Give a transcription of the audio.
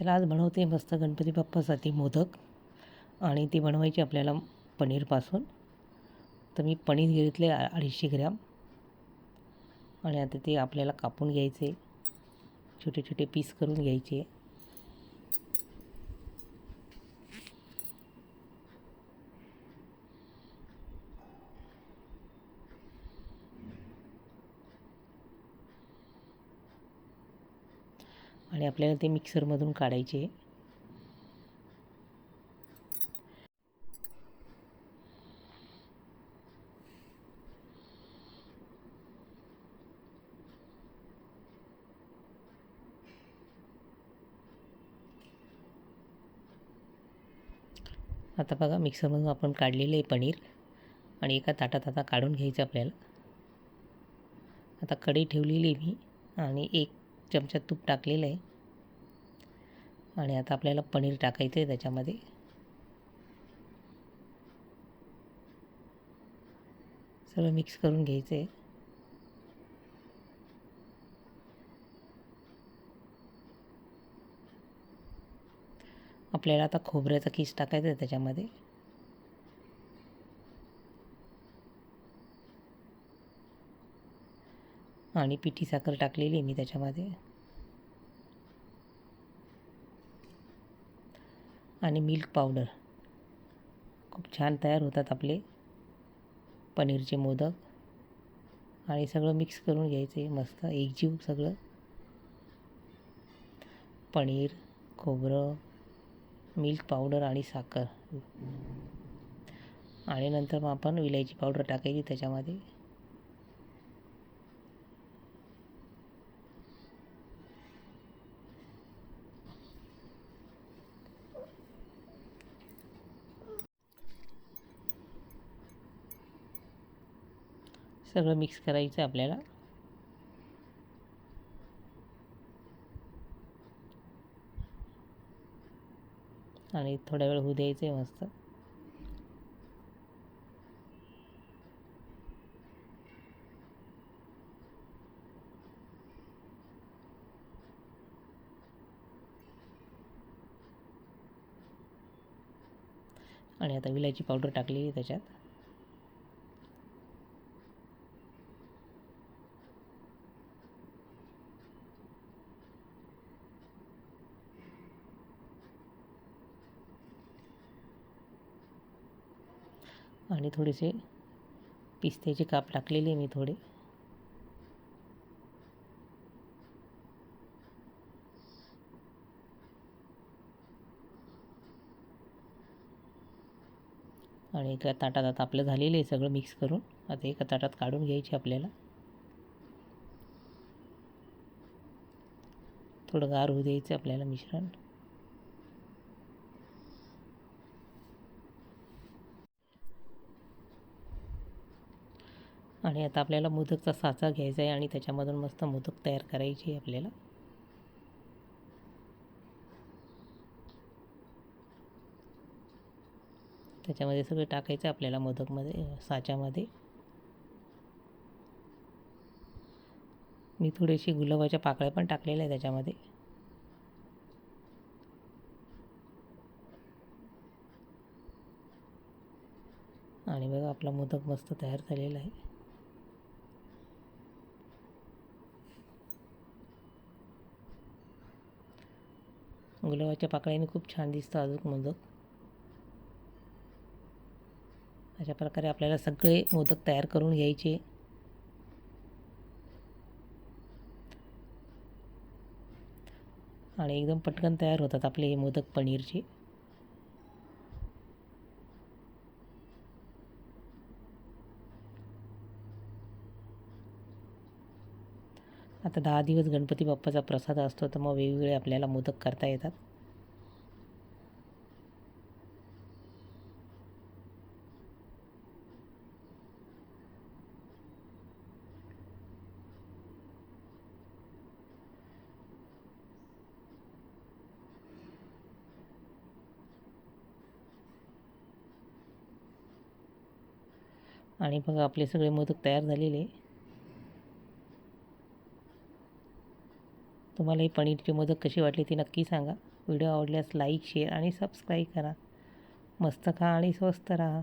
चला आज बनवते मस्त गणपती बाप्पासाठी मोदक. आणि ती बनवायची आपल्याला पनीरपासून. तर मी पनीर घेतले अडीचशे ग्रॅम. आणि आता ते आपल्याला कापून घ्यायचे. छोटे छोटे पीस करून घ्यायचे. आणि आपल्याला ते मिक्सरमधून काढायचे. आता बघा मिक्सरमधून आपण काढलेले आहे पनीर आणि एका ताटात आता काढून घ्यायचं आपल्याला. आता कढई ठेवलेली आहे मी आणि एक चमचा तूप टाकलेलं आहे. आणि आता आपल्याला पनीर टाकायचं आहे त्याच्यामध्ये. सगळं मिक्स करून घ्यायचं आहे. आपल्याला आता खोबऱ्याचा किस टाकायचा आहे त्याच्यामध्ये. आणि पिठी साखर टाकलेली आहे मी त्याच्यामध्ये. आणि मिल्क पावडर खूप छान तयार होतात आपले पनीरचे मोदक. आणि सगळं मिक्स करून घ्यायचे मस्त एकजीव सगळं. पनीर खोबरं मिल्क पावडर आणि साखर. आणि नंतर मग आपण विलायची पावडर टाकायची त्याच्यामध्ये. सगळं मिक्स करायचं आपल्याला. आणि थोड्या वेळ होऊ द्यायचं आहे मस्त. आणि आता विलायची पावडर टाकलेली त्याच्यात. आणि थोडेसे पिस्त्याचे काप टाकलेले मी थोडे. आणि एका ताटात आता आपलं झालेलं आहे सगळं मिक्स करून. आता एका ताटात काढून घ्यायची आपल्याला. थोडं गार होऊ द्यायचं आपल्याला मिश्रण. आणि आता आपल्याला मोदकचा साचा घ्यायचा आहे आणि त्याच्यामधून मस्त मोदक तयार करायचे आहे आपल्याला. त्याच्यामध्ये सगळं टाकायचं आपल्याला मोदकमध्ये साच्यामध्ये. मी थोडीशी गुलाबाच्या पाकळ्या पण टाकलेल्या आहे त्याच्यामध्ये. आणि बघा आपला मोदक मस्त तयार झालेला आहे. गुलाबाच्या पाकळ्याने खूप छान दिसतं अजून मोदक. अशा प्रकारे आपल्याला सगळे मोदक तयार करून घ्यायचे. आणि एकदम पटकन तयार होतात आपले हे मोदक पनीरचे. आता दहा दिवस गणपती बाप्पाचा प्रसाद असतो तर मग वेगवेगळे आपल्याला मोदक करता येतात. आणि बघा आपले सगळे मोदक तयार झालेले. तुम्हाला ही पनीरची मोदक कशी वाटली ती नक्की सांगा. व्हिडिओ आवडल्यास लाईक शेअर आणि सबस्क्राईब करा. मस्त खा आणि स्वस्त राहा.